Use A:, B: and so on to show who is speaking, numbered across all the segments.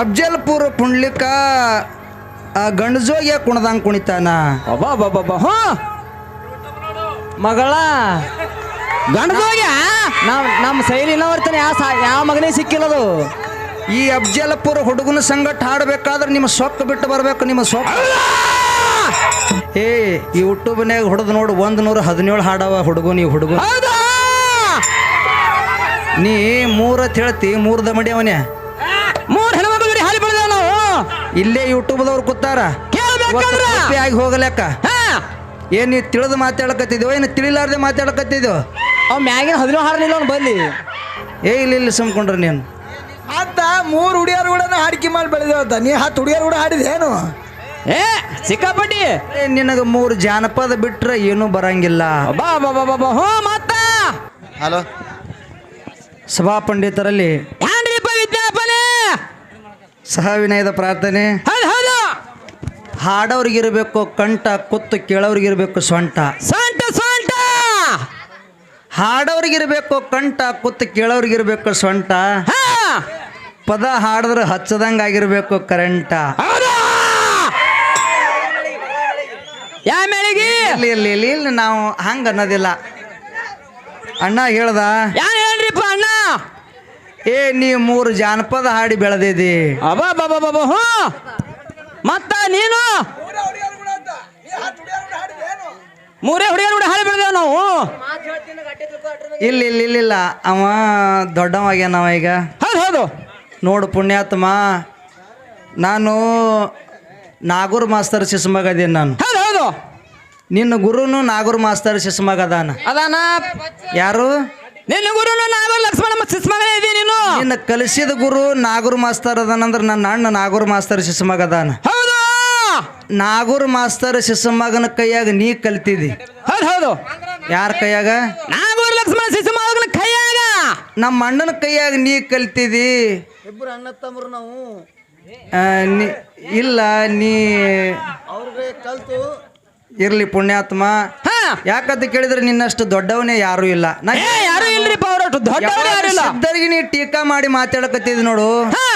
A: ಅಫ್ಜಲ್ಪುರ ಪುಂಡ್ಲಿಕ ಗಂಡಜೋಗಿಯ ಕುಣದಂಗ್ ಕುಣಿತಾನ.
B: ಅಬ್ಬಾ ಹ್ಞೂ. ಮಗಳ ಗಂಡದೋಗ್ಯ ನಮ್ ನಮ್ಮ ಶೈಲಿನ ಬರ್ತಾನೆ ಯಾವ ಸಾ ಯಾವ ಮಗನೇ ಸಿಕ್ಕಿಲ್ಲದು?
A: ಈ ಅಬ್ಜಲ್ಪುರ ಹುಡುಗನ ಸಂಗಟ ಹಾಡ್ಬೇಕಾದ್ರೆ ನಿಮ್ಮ ಸೊಕ್ಕ ಬಿಟ್ಟು ಬರ್ಬೇಕು ನಿಮ್ಮ ಸೊಕ್ಕ. ಏ ಯೂಟ್ಯೂಬ್ನ್ಯಾಗ ಹೊಡೆದು ನೋಡು ಒಂದು ನೂರ ಹದಿನೇಳು ಹಾಡವ ಹುಡುಗು ಈ ಹುಡುಗ. ನೀ ಮೂರ ಹೇಳ್ತಿ ಮೂರ್ದ ಮಡಿ ಅವನೇ
B: ಮೂರ್ ಹೆಣ್ಮಕ್ಳು ಜೋಡಿ ಹಾಲಿ ಬೆಳೆದೇವ್ ನಾವು
A: ಇಲ್ಲೇ ಯೂಟ್ಯೂಬ್ದವ್ರು ಕೂತಾರ.
B: ಕೇಳ್ಬೇಕಂದ್ರ?
A: ಆಗಿ ಹೋಗಲೆಕ್ಕ.
B: ಹಾ.
A: ಏನ್ ನೀ ತಿಳಿದು ಮಾತಾಡಕತ್ತಿದ್ವು ಏನು ತಿಳಿಲಾರ್ದೆ ಮಾತಾಡಕತ್ತಿದ್ವು
B: ಅವ್ ಮ್ಯಾಗಿನ ಹದಿನೇಳು ಹಾರಲಿಲ್ಲ ಅವ್ನು ಬಲ್ಲಿ.
A: ಏ ಇಲ್ಲ ಇಲ್ಲ ಸುಮ್ಕೊಂಡ್ರಿ ನೀನು.
C: ಅಂತ ಮೂರು ಹುಡುಗಿಯರು ಕೂಡ ಹಾಡಿಕೆ ಮಾಡಿ ಬೆಳೆದೇವಂತ ನೀ ಹತ್ತು ಹುಡುಗಿಯರು ಕೂಡ ಹಾಡಿದೇನು
B: ಏ ಸಿಕ್ಕಾಪಟ್ಟಿ.
A: ಏ ನಿನಗೆ ಮೂರು ಜಾನಪದ ಬಿಟ್ರೆ ಏನೂ ಬರಂಗಿಲ್ಲ.
B: ಬಾ ಬಾ ಬಾ ಬಾ ಬಾ. ಹ್ಞೂ ಮತ್ತ
A: ಹಲೋ. ಸಭಾ ಪಂಡಿತರಲ್ಲಿ ಸಹ ವಿನಯದ ಪ್ರಾರ್ಥನೆ.
B: ಹೌದು ಹೌದು.
A: ಹಾಡೋರಿಗಿರಬೇಕು ಕಂಠ ಕುತ್ತು ಕೇಳೋರಿಗಿರಬೇಕು ಸೊಂಟ.
B: ಸೊಂಟ ಸೊಂಟ.
A: ಹಾಡೋರಿಗಿರಬೇಕು ಕಂಠ ಕುತ್ತು ಕೇಳೋರಿಗಿರಬೇಕು ಸೊಂಟ.
B: ಹಾ.
A: ಪದ ಹಾಡಿದ್ರೆ ಹಚ್ಚದಂಗೆ ಆಗಿರ್ಬೇಕು ಕರೆಂಟ.
B: ಹೌದಾ. ಯಾ ಮೇಳಿಗೆ?
A: ಇಲ್ಲಿ ಇಲ್ಲಿ ಇಲ್ಲಿ ಇಲ್ಲಿ ನಾವು ಹಂಗೆ ಅನ್ನೋದಿಲ್ಲ ಅಣ್ಣ ಹೇಳ್ದ ಏ ನೀ ಮೂರು ಜಾನಪದ ಹಾಡಿ ಬೆಳೆದಿದಿ
B: ಅಬ್ಬಾ ಬಾಬಾ ಬಾಬಾ ಹ್ಞೂ. ಮತ್ತ ನೀನು? ಮೂರೇ ಹುಡುಗಿಯರು ಕೂಡ ಹಾಡಿ ಬೆಳೆದೇವ್ ನಾವು.
A: ಇಲ್ಲಿ ಇಲ್ಲಿ ಇಲ್ಲಿಲ್ಲ. ಅವ ದೊಡ್ಡವಾಗ್ಯಾನವ ಈಗ.
B: ಹೌದು ಹೌದು.
A: ನೋಡು ಪುಣ್ಯಾತ್ಮ ನಾನು ನಾಗೂರ್ ಮಾಸ್ತರ್ ಶಿಸ್ಮಗ ಅದೀನಿ ನಾನು.
B: ಹೌದು ಹೌದು.
A: ನಿನ್ನ ಗುರುನು ನಾಗೂರ್ ಮಾಸ್ತರ್ ಶಿಸ್ಮಗದಾನ ಅದಾನ? ಯಾರು?
B: ನಿನ್ನ ಗುರುನು ನಾನು ಲಕ್ಷ್ಮಣ ಮತ್ತು ಸಿಸ್ಮಗನೇ ನೀನು.
A: ನಿನ್ನ ಕಲಿಸಿದ ಗುರು ನಾಗೂರ್ ಮಾಸ್ತರ್ ಅದಾನಂದ್ರೆ ನನ್ನ ಅಣ್ಣ ನಾಗೂರ್ ಮಾಸ್ತರ್ ಶಿಸ್ಮಗ ಅದಾನ.
B: ಹೌದು.
A: ನಾಗೂರ್ ಮಾಸ್ತರ್ ಶಿಸ್ಮಗನ ಕೈಯಾಗ ನೀ ಕಲ್ತಿದಿ.
B: ಹೌದು ಹೌದು.
A: ಯಾರ ಕೈಯಾಗ?
B: ನಾಗೂರ್ ಲಕ್ಷ್ಮಣ ಸಿಸ್ಮಗನ ಕೈಯಾಗ.
A: ನಮ್ಮ ಅಣ್ಣನ ಕೈಯಾಗ ನೀ ಕಲ್ತಿದಿ.
C: ಇಬ್ಬರು ಅಣ್ಣ ತಮ್ಮರು ನಾವು.
A: ಆ, ನೀ ಇಲ್ಲ ನೀ
C: ಅವ್ರಿಗೆ ಕಲ್ತು.
A: ಇರ್ಲಿ ಪುಣ್ಯಾತ್ಮ.
B: ಹಾ.
A: ಯಾಕಂತ ಕೇಳಿದ್ರೆ ನಿನ್ನಷ್ಟು ದೊಡ್ಡವನೇ ಯಾರು ಇಲ್ಲ. ನಾ
B: ಯಾರು ಅವ್ರಷ್ಟು. ದೊಡ್ಡವರು ಯಾರು ಇಲ್ಲ.
A: ನೀ ಟೀಕಾ ಮಾಡಿ ಮಾತಾಡಕತ್ತಿದ್ ನೋಡು.
B: ಹಾ.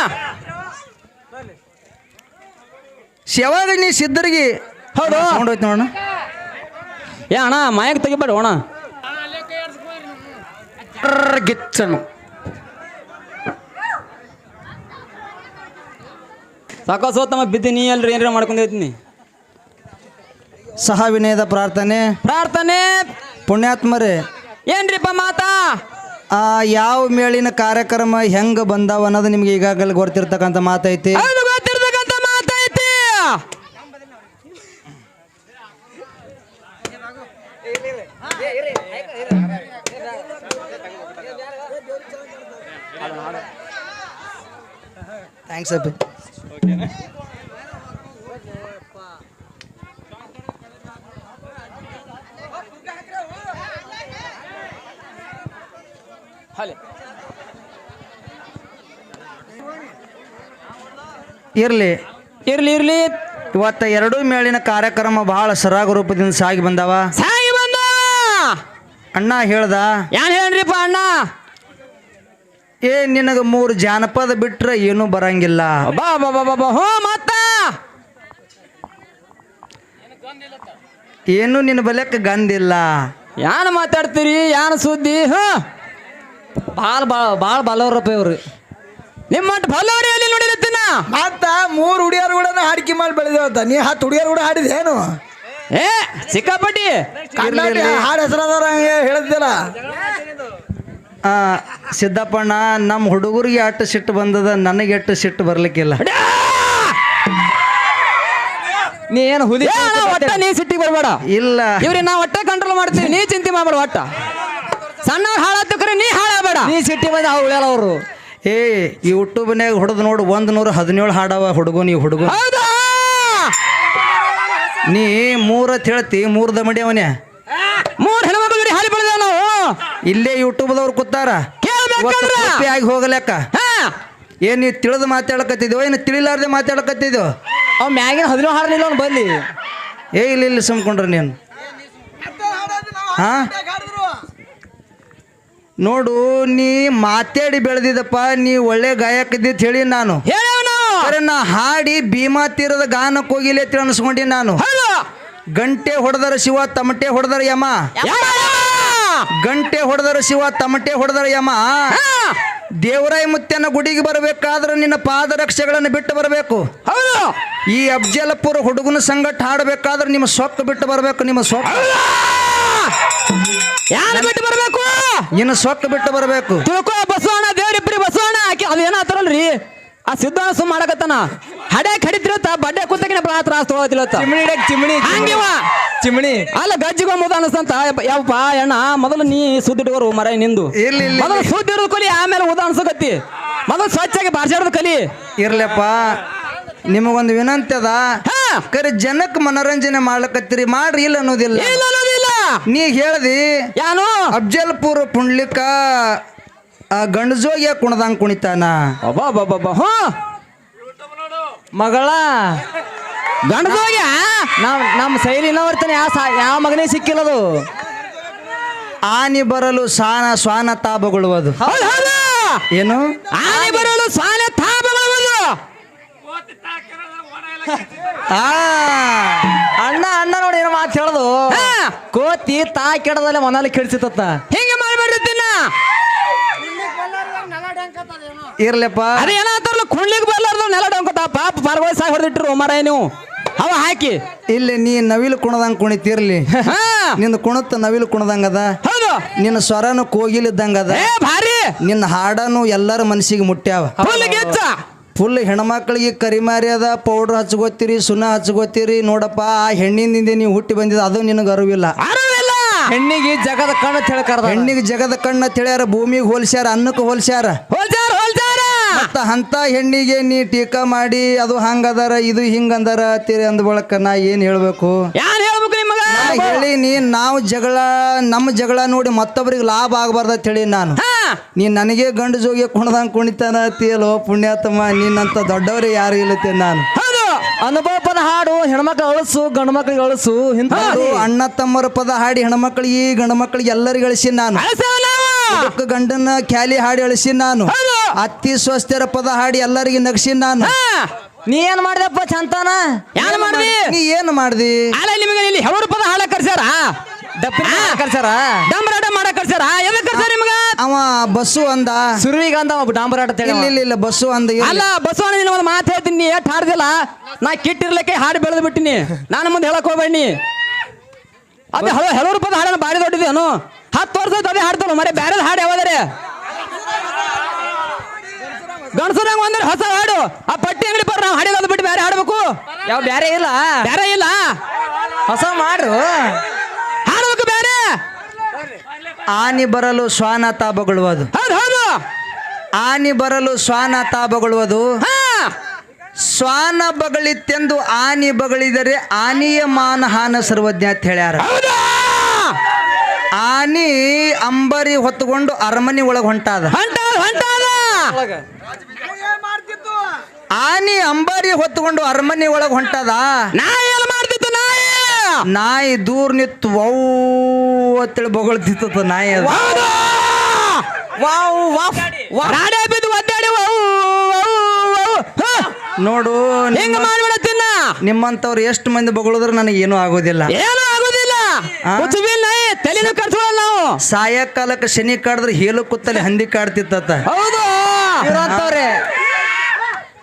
A: ಯಾವಾಗ ನೀ ಸಿದ್ಧರಿಗೆ
B: ಹೌದು.
A: ನೋಡೋಯ್ತು ನೋಡ
B: ಏ ಅಣ್ಣ ಮಾಯಕ್ ತೆಗಿಬೇಡ ಅಣ್ಣ
A: ಗಿಚ್ಚನು.
B: ಸಾಕೋ ಸೋತಮ್ಮ ಬಿದ್ದಿ ನೀ ಅಲ್ರಿ ಏನ್ರ ಮಾಡ್ಕೊಂಡೈತೀನಿ
A: ಸಹ ವಿನಯದ ಪ್ರಾರ್ಥನೆ.
B: ಪ್ರಾರ್ಥನೆ.
A: ಪುಣ್ಯಾತ್ಮರೇ.
B: ಏನ್ರಿಪ್ಪ ಮಾತಾ?
A: ಆ ಯಾವ ಮೇಳಿನ ಕಾರ್ಯಕ್ರಮ ಹೆಂಗ ಬಂದಾವ ಅನ್ನೋದು ನಿಮ್ಗೆ ಈಗಾಗಲೇ ಗೊತ್ತಿರ್ತಕ್ಕಂಥ ಮಾತೈತಿ.
B: ಹೌದು ಗೊತ್ತಿರ್ತಕ್ಕಂಥ ಮಾತೈತಿ.
A: ಥ್ಯಾಂಕ್ಸ್ ಅಪ್ಪಿ. ಇರ್ಲಿ.
B: ಇರ್ಲಿ ಇರ್ಲಿ.
A: ಇವತ್ತ ಎರಡೂ ಮೇಳಿನ ಕಾರ್ಯಕ್ರಮ ಬಹಳ ಸರಾಗ ರೂಪದಿಂದ ಸಾಗಿ ಬಂದಾವ.
B: ಸಾಗಿ ಬಂದ?
A: ಅಣ್ಣ ಹೇಳ್ದ.
B: ಯಾನ್ ಹೇಳ್ರಿಪ್ಪ ಅಣ್ಣ?
A: ಏ ನಿನಗೆ ಮೂರು ಜಾನಪದ ಬಿಟ್ರೆ ಏನೂ ಬರಂಗಿಲ್ಲ.
B: ಬಾ ಬಾ ಬಾ ಬಾ ಹೋ ಮತ್ತ.
A: ಏನು ನಿನ್ನ ಬಲಕ್ಕೆ ಗಂದಿಲ್ಲ.
B: ಯಾನ್ ಮಾತಾಡ್ತೀರಿ? ಯಾನ್ ಸುದ್ದಿ? ಹ ಭಾಳ ಭಾಳ ಭಾಳ ಬಲ್ಲವ್ರಪ್ಪ ಇವ್ರು. ನಿಮ್ಮಟ್ಟು ಬಲ್ಲವ್ರಿ ಎಲ್ಲಿ ನೋಡಿರತ್ತಿನ
C: ಮತ್ತ ಮೂರು ಹುಡುಗಿಯರು ಕೂಡ ಹಾಡಿಕೆ ಮಾಡಿ ಬೆಳೆದೇವತ್ತ ನೀ ಹತ್ತು ಹುಡುಗಿಯರು ಕೂಡ ಹಾಡಿದೇನು
B: ಏ ಸಿಕ್ಕಾಪಟ್ಟಿ.
C: ಕರ್ನಾಟಕ ಹಾಡು ಹೆಸರಾದವ್ರ ಹೇಳಿದ್ದಿಲ್ಲ.
A: ಆ, ಸಿದ್ದಪ್ಪಣ್ಣ ನಮ್ಮ ಹುಡುಗರಿಗೆ ಅಟ್ಟು ಸಿಟ್ಟು ಬಂದದ ನನಗೆ ಎಷ್ಟು ಸಿಟ್ಟು ಬರ್ಲಿಕ್ಕಿಲ್ಲ.
B: ನೀ ಏನು ಹುಲಿ ಒಟ್ಟ ನೀ ಸಿಟ್ಟಿಗೆ ಬರಬೇಡ.
A: ಇಲ್ಲ.
B: ಇವ್ರಿ ನಾ ಒಟ್ಟೆ ಕಂಟ್ರೋಲ್ ಮಾಡ್ತೀವಿ. ನೀ ಚಿಂತೆ ಮಾಡ್ಬೇಡ ಒಟ್ಟ. ಸಣ್ಣವ್ರು ಹಾಳಾತಕ್ರೆ ನೀ ಹಾಳಾಗಬೇಡ. ನೀ ಸಿಟ್ಟಿ ಬಂದ ಉಳಿಯಲ್ಲ ಅವರು.
A: ಏ ಯೂಟ್ಯೂಬ್ನ್ಯಾಗ ಹೊಡೆದು ನೋಡು ಒಂದು ನೂರ ಹದಿನೇಳು ಹಾಡವ ಹುಡುಗ ನೀವು ಹುಡುಗ.
B: ಹೌದಾ?
A: ನೀ ಮೂರ ತಿಳ್ತಿ ಮೂರ್ ದಮಡಿ ಅವನೇ.
B: ಮೂರ್ ಹೆಣ್ಮಕ್ಳು ಹಾಲಿ ಬೆಳೆದ ನಾವು.
A: ಇಲ್ಲೇ ಯೂಟ್ಯೂಬ್ದವ್ರು ಕೂತಾರ. ಆಗಿ ಹೋಗಲೆಕ್ಕ
B: ಹಾ.
A: ಏನ್ ನೀ ತಿಳಿದು ಮಾತಾಡಕತ್ತಿದ್ಯೋ ಏನು ತಿಳಿಲಾರ್ದೆ ಮಾತಾಡಕತ್ತಿದ್ಯೋ
B: ಅವ್ ಮ್ಯಾಗಿನ ಹದಿನೇಳು ಹಾಡಲಿಲ್ಲ ಅವ್ನು ಬಲ್ಲಿ.
A: ಏ ಇಲ್ಲ ಇಲ್ಲ ಸುಮ್ಕೊಂಡ್ರಿ ನೀನು. ಹಾ? ನೋಡು ನೀ ಮಾತಾಡಿ ಬೆಳೆದಿದ್ದಪ್ಪ ನೀ ಒಳ್ಳೆ ಗಾಯಕ ಇದ್ದಿತ್ತು ಹೇಳಿ ನಾನು. ನಾ ಹಾಡಿ ಭೀಮಾ ತೀರದ ಗಾನಕ್ಕೆ ಹೋಗಿಲ್ಲ ಅಂತ ಅನ್ಸ್ಕೊಂಡಿ ನಾನು. ಗಂಟೆ ಹೊಡೆದರ ಶಿವ ತಮಟೆ ಹೊಡೆದರ ಯಮ. ಗಂಟೆ ಹೊಡೆದರ ಶಿವ ತಮಟೆ ಹೊಡೆದರ ಯಮ. ದೇವರಾಯ ಮುತ್ತನ ಗುಡಿಗೆ ಬರಬೇಕಾದ್ರೆ ನಿನ್ನ ಪಾದರಕ್ಷೆಗಳನ್ನು ಬಿಟ್ಟು ಬರಬೇಕು. ಈ ಅಬ್ಜಲಪುರ ಹುಡುಗನ ಸಂಗಟ ಹಾಡಬೇಕಾದ್ರೆ ನಿಮ್ಮ ಸೊಕ್ಕ ಬಿಟ್ಟು ಬರಬೇಕು ನಿಮ್ಮ ಸೊಕ್ಕ.
B: ಯಾರು ಬಿಟ್ಟು ಬರಬೇಕು?
A: ಇನ್ನು ಸೊಟ್ಟು ಬಿಟ್ಟು ಬರಬೇಕು.
B: ತಿಳ್ಕೊ ಬಸವಣ್ಣ ದೇವ್ರಿಬ್ರಿ ಬಸವಣ್ಣ. ಹಾಕಿ ಅದು ಏನಾತಾರಲ್ರಿ ಆ ಸಿದ್ಧಾಂತ ಸುಮ್ ಮಾಡಕತ್ತಾನ. ಹಡೆ ಕಡಿತಿರತ್ತ ಬಡ್ಡೆ ಕುತ್ತಕಿನ ಪ್ರಾತ್ರ ತ್ರಾಸ ತೊಗೊಳತಿಲತ್ತ
C: ಚಿಮಣಿ ಚಿಮಣಿ
B: ಹಂಗಿವ.
C: ಚಿಮಣಿ
B: ಅಲ್ಲ ಗಜ್ಜಿಗ ಮುದ ಅನಸ್ತಂತ. ಯಪ್ಪ ಅಣ್ಣ ಮೊದಲು ನೀ ಸುದ್ದಿಡುವರು ಮರ ನಿಂದು.
A: ಇಲ್ಲ ಇರ್ಲಿ
B: ಮೊದಲು ಸುದ್ದಿ ಇರೋದು ಕಲಿ ಆಮೇಲೆ ಉದ ಅನ್ಸಕತ್ತಿ. ಮೊದಲು ಸ್ವಚ್ಛಾಗಿ ಬಾರ್ಸಾಡೋದು ಕಲಿ.
A: ಇರ್ಲಪ್ಪ ನಿಮಗೊಂದು ವಿನಂತಿ ಅದ. ಕರೆ ಜನಕ್ಕೆ ಮನೋರಂಜನೆ ಮಾಡ್ಲಕತ್ತೀರಿ ಮಾಡ್ರಿ ಇಲ್ಲ ಅನ್ನೋದಿಲ್ಲ.
B: ಇಲ್ಲ ಅನ್ನೋದಿಲ್ಲ
A: ನೀ ಹೇಳ್ದಿ
B: ಯಾನು?
A: ಅಫ್ಜಲ್ಪುರ ಪುಂಡ್ಲಿಕ ಆ ಗಂಡಜೋಗಿಯ ಕುಣದಂಗ್ ಕುಣಿತಾನ.
C: ಮಗಳ
B: ಗಂಡದೋಗ್ಯ
C: ನಾವು ನಮ್ಮ ಶೈಲಿನ ಬರ್ತಾನೆ ಯಾವ ಸಾ ಯಾವ ಮಗನೇ ಸಿಕ್ಕಿಲ್ಲದು
A: ಆನಿ ಬರಲು ಸಾನ ಸ್ವಾನ ತಾಬಗೊಳ್ಳುವುದು ಏನು?
B: ಆನೆ ಬರಲು ಸ್ವಾನ ತಾಬಗೊಳ್ಳುವುದು
A: ಆ
C: ಅಣ್ಣ ಅಣ್ಣ ನೋಡಿ ಏನು ಮಾತು ಹೇಳದು. ಕೋತಿ ತಾ ಕೆಡದಲ್ಲೇ ಮನಲ್ಲಿ ಕೆಡಿಸಿತ್ತ
B: ಹಿಂಗೆ ಮಾಡ್ಬೇಡ್ರಿತ್ತಿನ
A: ಇರ್ಲಪ್ಪ.
B: ಅದೇ ಏನಾತಾರಲ್ಲ ಕುಣ್ಲಿಕ್ಕೆ ಬರ್ಲಾರ್ದ ನೆಲ ಡೊಂಕತ ಪಾಪ ಪಾರ್ಗೋಯ್ ಸಾಗಿ ಹೊಡೆದಿಟ್ರು ಮರಾಯ ನೀವು. ಅವ ಹಾಕಿ.
A: ಇಲ್ಲಿ ನೀ ನವಿಲು ಕುಣದಂಗ್ ಕುಣಿತಿರ್ಲಿ.
B: ಹಾ
A: ನಿನ್ನ ಕುಣತ್ತ ನವಿಲು ಕುಣದಂಗದ.
B: ಹೌದು.
A: ನಿನ್ನ ಸ್ವರನು ಕೋಗಿಲಿದ್ದಂಗದ.
B: ಏ ಭಾರಿ.
A: ನಿನ್ನ ಹಾಡನು ಎಲ್ಲರ ಮನಸ್ಸಿಗೆ ಮುಟ್ಟ್ಯಾವ.
B: ಫುಲ್
A: ಹೆಣ್ಮಕ್ಳಿಗೆ ಕರಿಮಾರಿ ಅದ ಪೌಡ್ರ್ ಹಚ್ಕೋತೀರಿ ಸುಣ್ಣ ಹಚ್ಕೋತೀರಿ ನೋಡಪ್ಪ ಆ ಹೆಣ್ಣಿನಿಂದ ನೀವು ಹುಟ್ಟಿ ಬಂದಿದ ಅದು ನಿನಗೆ ಅರಿವಿಲ್ಲ.
B: ಅರಿವಿಲ್ಲ!
C: ಹೆಣ್ಣಿಗೆ ಜಗದ ಕಣ್ಣು ತಿಳ್ಕಾರ
A: ಹೆಣ್ಣಿಗೆ ಜಗದ ಕಣ್ಣು ತಿಳಿಯಾರ ಭೂಮಿಗೆ ಹೋಲ್ಸ್ಯಾರ ಅನ್ನಕ್ಕೆ ಹೋಲ್ಸ್ಯಾರ. ಮತ್ತ ಅಂತ ಹೆಣ್ಣಿಗೆ ನೀ ಟೀಕಾ ಮಾಡಿ ಅದು ಹಂಗದಾರ ಇದು ಹಿಂಗಂದಾರ ತೀರಿ ಅಂದ ಬಳಕ ನಾ ಏನ್ ಹೇಳ್ಬೇಕು? ಹೇಳಿ ನೀನ್ ನಾವು ಜಗಳ ನಮ್ಮ ಜಗಳ ನೋಡಿ ಮತ್ತೊಬ್ಬರಿಗೆ ಲಾಭ ಆಗಬಾರ್ದ ಅಂತ ಹೇಳಿ ನಾನು. ನೀ ನನಗೆ ಗಂಡು ಜೋಗಿ ಕುಣದಂಗ್ ಕುಣಿತಾನ ಅತಿಯಲ್ಲೋ ಪುಣ್ಯಾತಮ್ಮ ನಿನ್ನಂತ ದೊಡ್ಡವರೇ ಯಾರು ಇಲ್ಲತ್ತೆ ನಾನು.
B: ಅನುಭವನ
C: ಅನುಭವ ಹಾಡು ಹೆಣ್ಮಕ್ಳು ಅಳಸು ಗಂಡು ಮಕ್ಳಿಗೆ ಅಳಸು ಇಂಥ
A: ಅಣ್ಣ ತಮ್ಮರ ಪದ ಹಾಡಿ ಹೆಣ್ಮಕ್ಳಿಗೆ ಗಂಡು ಮಕ್ಳಿಗೆ ಎಲ್ಲರಿಗೆ ಅಳಿಸಿ ನಾನು. ಗಂಡನ ಖ್ಯಾಲಿ ಹಾಡಿ ಅಳಿಸಿ ನಾನು. ಅತ್ತಿ ಸ್ವಸ್ಥರ ಪದ ಹಾಡಿ ಎಲ್ಲರಿಗೆ ನಗಸಿ ನಾನು.
C: ನೀ ಏನ್ ಮಾಡಿದಪ್ಪ ಚಂತಾನ?
B: ಏನ್ ಮಾಡ್ದಿ?
A: ನೀ ಏನು ಮಾಡ್ದಿ?
B: ಅಲ್ಲ ನಿಮಗೆ ಇಲ್ಲಿ ಹೆವರು ಪದ ಹಾಡ ಕರ್ಸ್ಯಾರ?
C: ಕರ್ಸಾರ
B: ಡಂಬರಾಟ ಮಾಡಕ್ ಕರ್ಸ್ಯಾರ? ಎದಕ್ ಕರ್ಸ್ಯಾರ ನಿಮಗ?
A: ಅವ ಬಸ್ಸು ಅಂದ.
C: ಸುರುವಿಗ ಅಂದ ಒಬ್ಬ ಡಾಂಬರಾಟ ತೇಳಿ
A: ಇಲ್ಲ ಇಲ್ಲ ಇಲ್ಲ ಬಸ್ಸು ಅಂದ.
B: ಅಲ್ಲ ಬಸವಣ್ಣ ನಿನ್ನ ಒಂದು ಮಾತು ಹೇಳ್ತೀನಿ ನೀ ಎಷ್ಟು ಹಾಡ್ದಿಲ್ಲ? ನಾ ಕಿಟ್ಟಿರ್ಲಿಕ್ಕೆ ಹಾಡು ಬೆಳೆದು ಬಿಟ್ಟಿನಿ. ನಾನು ಮುಂದೆ ಹೇಳಕ್ ಹೋಗ್ಬೇಡಿ ಅದೇ ಹಲೋ ಹೆಲವರು ರೂಪಾಯಿ ಹಾಡನ್ನು ಭಾರಿ ದೊಡ್ಡದೇನು? ಹತ್ತು ವರ್ಷದ ಅದೇ ಹಾಡ್ತಾವ ಮರೆ ಬ್ಯಾರದ ಹಾಡು ಯಾವ್ದಾರೆ? ಗಣಸರಂಗ ಅಂದ್ರೆ ಹೊಸ ಹಾಡು. ಆ ಪಟ್ಟಿ ಅಂಗಡಿ ಬರ್ರಿ ನಾವು ಹಾಡಿಲ್ಲ ಅದು ಬಿಟ್ಟು ಬೇರೆ ಹಾಡ್ಬೇಕು?
C: ಯಾವ ಬ್ಯಾರೆ ಇಲ್ಲ?
B: ಬೇರೆ ಇಲ್ಲ?
C: ಹೊಸ ಮಾಡ್ರು.
B: ಬೇರೆ
A: ಆನಿ ಬರಲು ಶ್ವಾನ ತಾಬಗೊಳ್ಳುವುದು ಆನಿ ಬರಲು ಶ್ವಾನ ತಾಬಗೊಳ್ಳುವುದು
B: ಹಾ.
A: ಶ್ವಾನ ಬಗಳಿತ್ತೆಂದು ಆನಿ ಬಗಳಿದರೆ ಆನಿಯ ಮಾನ ಹಾನ ಸರ್ವಜ್ಞ ಅಂತ ಹೇಳ್ಯಾರ. ಆನಿ ಅಂಬರಿ ಹೊತ್ತುಕೊಂಡು ಅರಮನೆ ಒಳಗೆ ಹೊಂಟಾದ. ಆನಿ ಅಂಬಾರಿ ಹೊತ್ತುಕೊಂಡು ಅರಮನೆ ಒಳಗೆ ಹೊಂಟದ.
B: ನಾಯಿ ಏನ್ ಮಾಡ್ತಿತ್ತು ನಾಯಿ
A: ನಾಯಿ ದೂರ ನಿತ್ತು ವೌ ಅಂತೇಳಿ ಬೊಗಳ್ತಿತ್ತ ನಾಯಿ ಅದು.
C: ವಾವ್ ವಾಫ್
B: ರಾಡೆ ಬಿದ್ದು ಒದ್ದಾಡಿ ವೌ, ವೌ, ವೌ. ಹ,
A: ನೋಡು
B: ಹಿಂಗ ಮಾಡ್ಬಿಡತ್ತಿನ
A: ನಿಮ್ಮಂತವ್ರು ಎಷ್ಟು ಮಂದಿ ಬೊಗಳಿದ್ರು ನನಗೆ ಏನೂ ಆಗೋದಿಲ್ಲ.
B: ಏನು ಆಗೋದಿಲ್ಲ.
A: ಆ?
B: ಕುಚುಬಿಲ್ ನಾಯಿ ತಲೆನೂ ನಾವು.
A: ಸಾಯಂಕಾಲಕ್ಕೆ ಶನಿ ಕಾಡಿದ್ರೆ ಹೇಲು ಕುತ್ತಲ್ಲಿ ಹಂದಿ ಕಾಡ್ತಿತ್ತ
B: ಹೌದು.
C: ಇರೋಂತವ್ರೆ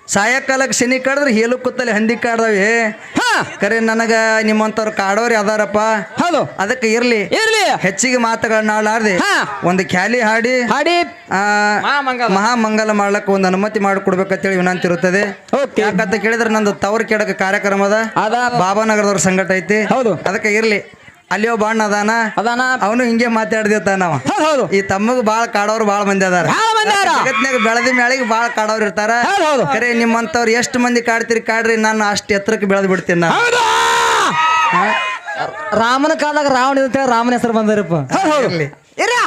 A: ಸಾಯಂಕಾಲಕ್ಕೆ ಶನಿ ಕಾಡಿದ್ರೆ ಹೇಲು ಕೂತಲ್ಲಿ ಹಂದಿ ಕಾಡ್ದವೆ.
B: ಹಾ.
A: ಕರೆ ನನಗ ನಿಮ್ಮಂತವ್ರು ಕಾಡೋರಿ ಅದಾರಪ್ಪ.
B: ಹೌದು
A: ಅದಕ್ಕೆ ಇರ್ಲಿ.
B: ಇರ್ಲಿ.
A: ಹೆಚ್ಚಿಗೆ ಮಾತುಗಳನ್ನ ಆಡಾರ್ದೆ
B: ಹಾ.
A: ಒಂದು ಖ್ಯಾಲಿ ಹಾಡಿ.
B: ಹಾಡಿ.
A: ಆ,
C: ಮಹಾಮಂಗಲ.
A: ಮಾಡ್ಲಕ್ಕ ಒಂದು ಅನುಮತಿ ಮಾಡಿಕೊಡ್ಬೇಕಂತೇಳಿ ವಿನಂತಿ ಇರುತ್ತದೆ.
B: Okay.
A: ಯಾಕಂತ ಕೇಳಿದ್ರೆ ನಂದು ತವರು ಕೆಡಕ ಕಾರ್ಯಕ್ರಮ ಅದ.
B: ಅದ.
A: ಬಾಬಾನಗರದವ್ರ ಸಂಘಟ ಐತಿ.
B: ಹೌದು.
A: ಅದಕ್ಕೆ ಇರ್ಲಿ. ಅಲ್ಲಿ ಒಬ್ಬ ಅಣ್ಣ ಅದಾನ?
C: ಅದಾನ.
A: ಅವನು ಹಿಂಗೆ ಮಾತಾಡ್ದಿರ್ತಾನ ನಾವ
B: ಹೌದು ಹೌದು.
A: ಈ ತಮ್ಮಗ ಬಾಳ್ ಕಾಡೋರು ಬಾಳ್ ಮಂದಿ ಅದಾರ.
B: ಭಾಳ ಮಂದಿ ಅದಾರ.
A: ಜಗತ್ನಾಗ ಬೆಳೆದ ಮ್ಯಾಳಿಗೆ ಬಾಳ ಕಾಡೋರು ಇರ್ತಾರ.
B: ಹೌದು, ಹೌದು.
A: ಕರೆ ನಿಮ್ಮಂತವ್ರು ಎಷ್ಟು ಮಂದಿ ಕಾಡ್ತೀರಿ ಕಾಡ್ರಿ ನಾನು ಅಷ್ಟು ಎತ್ತರಕ್ಕೆ ಬೆಳೆದ್ ಬಿಡ್ತೀನಿ ನಾನು.
B: ಹೌದು?
C: ರಾಮನ ಕಾಲದಾಗ ರಾವಣ ಇರ್ತೇವೆ ರಾಮನ ಹೆಸರು ಬಂದಿರಪ್ಪ.
B: ಹೌದು ಇರ್ಯಾ.